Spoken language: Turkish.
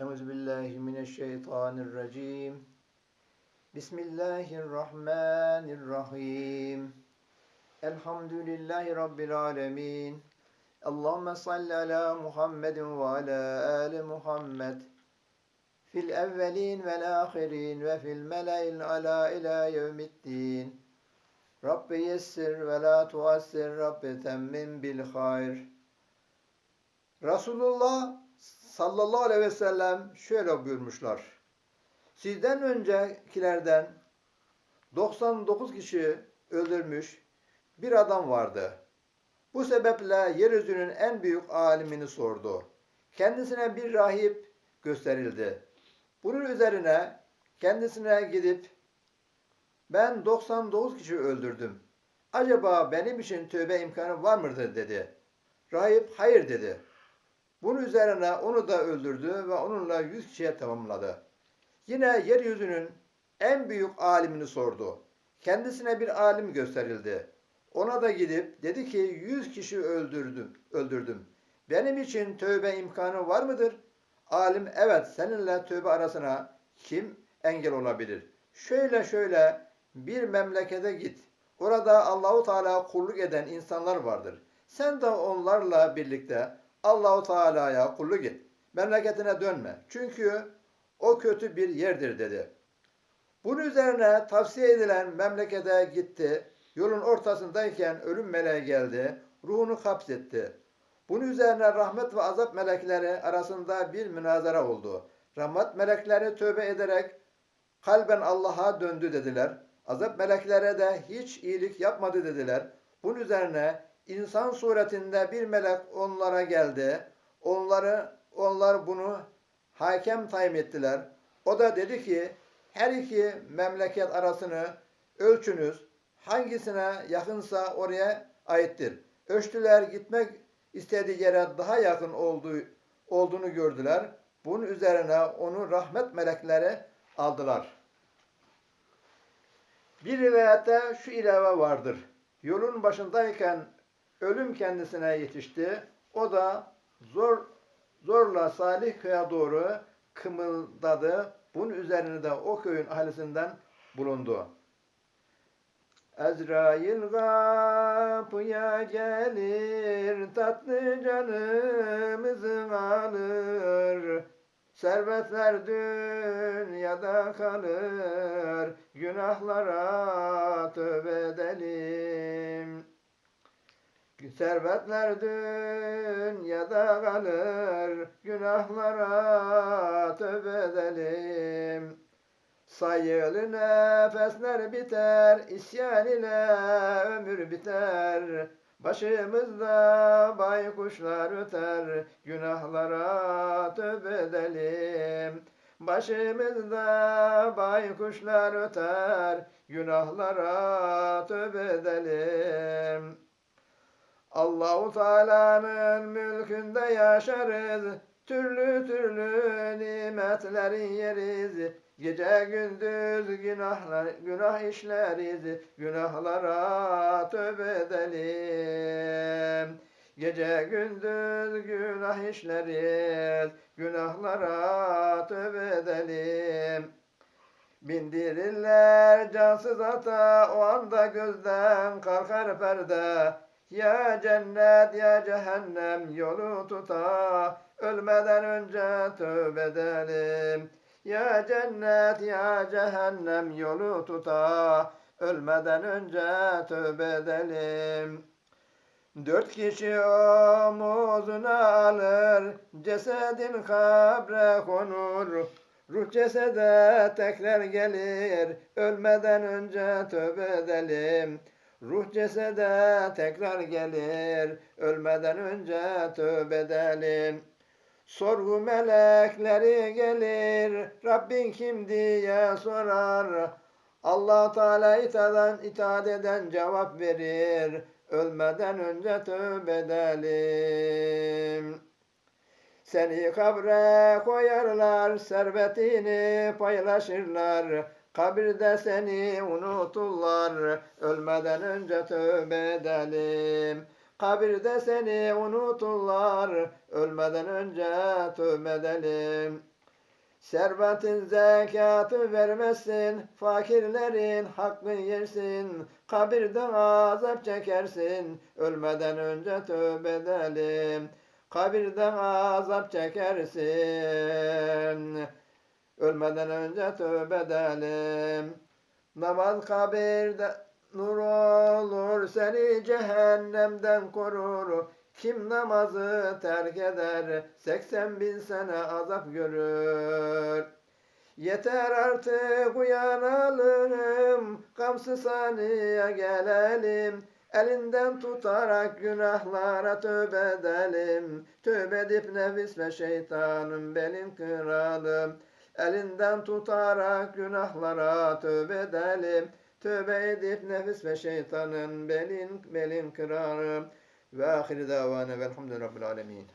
Euzu billahi mineşşeytanirracim. Bismillahirrahmanirrahim. Elhamdülillahi rabbil alamin. Allahumme salli ala Muhammedin ve ala ali Muhammed. Fil evvelin vel ahirin ve fil mele'il ala ila yevmiddin. Rabbi yessir ve la tuassir Rabbi temmim bil hayr. Resulullah sallallahu aleyhi ve sellem şöyle buyurmuşlar. Sizden öncekilerden 99 kişi öldürmüş bir adam vardı. Bu sebeple yeryüzünün en büyük alimini sordu. Kendisine bir rahip gösterildi. Bunun üzerine kendisine gidip ben 99 kişi öldürdüm. Acaba benim için tövbe imkanı var mıdır dedi. Rahip hayır dedi. Bunun üzerine onu da öldürdü ve onunla yüz kişiye tamamladı. Yine yeryüzünün en büyük alimini sordu. Kendisine bir alim gösterildi. Ona da gidip dedi ki yüz kişi öldürdüm, öldürdüm. Benim için tövbe imkanı var mıdır? Alim evet seninle tövbe arasına kim engel olabilir? Şöyle şöyle bir memlekete git. Orada Allahu Teala kulluk eden insanlar vardır. Sen de onlarla birlikte Allahu Teala'ya kulluk et. Memleketine dönme. Çünkü o kötü bir yerdir dedi. Bunun üzerine tavsiye edilen memlekete gitti. Yolun ortasındayken ölüm meleği geldi. Ruhunu hapsetti. Bunun üzerine rahmet ve azap melekleri arasında bir münazara oldu. Rahmet melekleri tövbe ederek kalben Allah'a döndü dediler. Azap meleklere de hiç iyilik yapmadı dediler. Bunun üzerine insan suretinde bir melek onlara geldi. Onları onlar bunu hakem tayin ettiler. O da dedi ki her iki memleket arasını ölçünüz. Hangisine yakınsa oraya aittir. Ölçtüler gitmek istediği yere daha yakın olduğu, olduğunu gördüler. Bunun üzerine onu rahmet melekleri aldılar. Bir rivayette şu ilave vardır. Yolun başındayken ölüm kendisine yetişti. O da zor zorla Salih köye doğru kımıldadı. Bunun üzerine de o köyün ahlisinden bulundu. Ezrail kapıya gelir, tatlı canımızı alır. Servetler dünyada kalır, günahlara tövbe edelim. Servetler dünyada kalır, günahlara tövbe edelim. Sayılı nefesler biter, isyan ile ömür biter. Başımızda baykuşlar öter, günahlara tövbe edelim. Başımızda baykuşlar öter, günahlara tövbe edelim. Allahu Teala'nın mülkünde yaşarız, türlü türlü nimetleri yeriz. Gece gündüz günahlar, günah işleriz, günahlara tövbe edelim. Gece gündüz günah işleriz, günahlara tövbe edelim. Bindirirler cansız ata, o anda gözden kalkar perde. Ya cennet ya cehennem yolu tuta, ölmeden önce tövbe edelim. Ya cennet ya cehennem yolu tuta, ölmeden önce tövbe edelim. Dört kişi omuzuna alır, cesedin kabre konur. Ruh cesede tekrar gelir, ölmeden önce tövbe edelim. Ruh cesede tekrar gelir, ölmeden önce tövbe edelim. Sorgu melekleri gelir, Rabbin kim diye sorar. allah Teala itaat, itaat eden cevap verir, ölmeden önce tövbe edelim. Seni kabre koyarlar, servetini paylaşırlar. Kabirde seni unuturlar, ölmeden önce tövbe edelim. Kabirde seni unuturlar, ölmeden önce tövbe edelim. Servetin zekatı vermezsin, fakirlerin hakkı yersin, kabirde azap çekersin, ölmeden önce tövbe edelim. Kabirde azap çekersin, ölmeden önce tövbe edelim. Namaz kabirde nur olur, seni cehennemden korur. Kim namazı terk eder, 80 bin sene azap görür. Yeter artık uyanalım, gamsız saniye gelelim. Elinden tutarak günahlara tövbe edelim. Tövbe edip nefis ve şeytanın belin kıralım. Elinden tutarak günahlara tövbe edelim. Tövbe edip nefis ve şeytanın belin belin kırarım. Ve ahir davana velhamdülillahi rabbil alemin.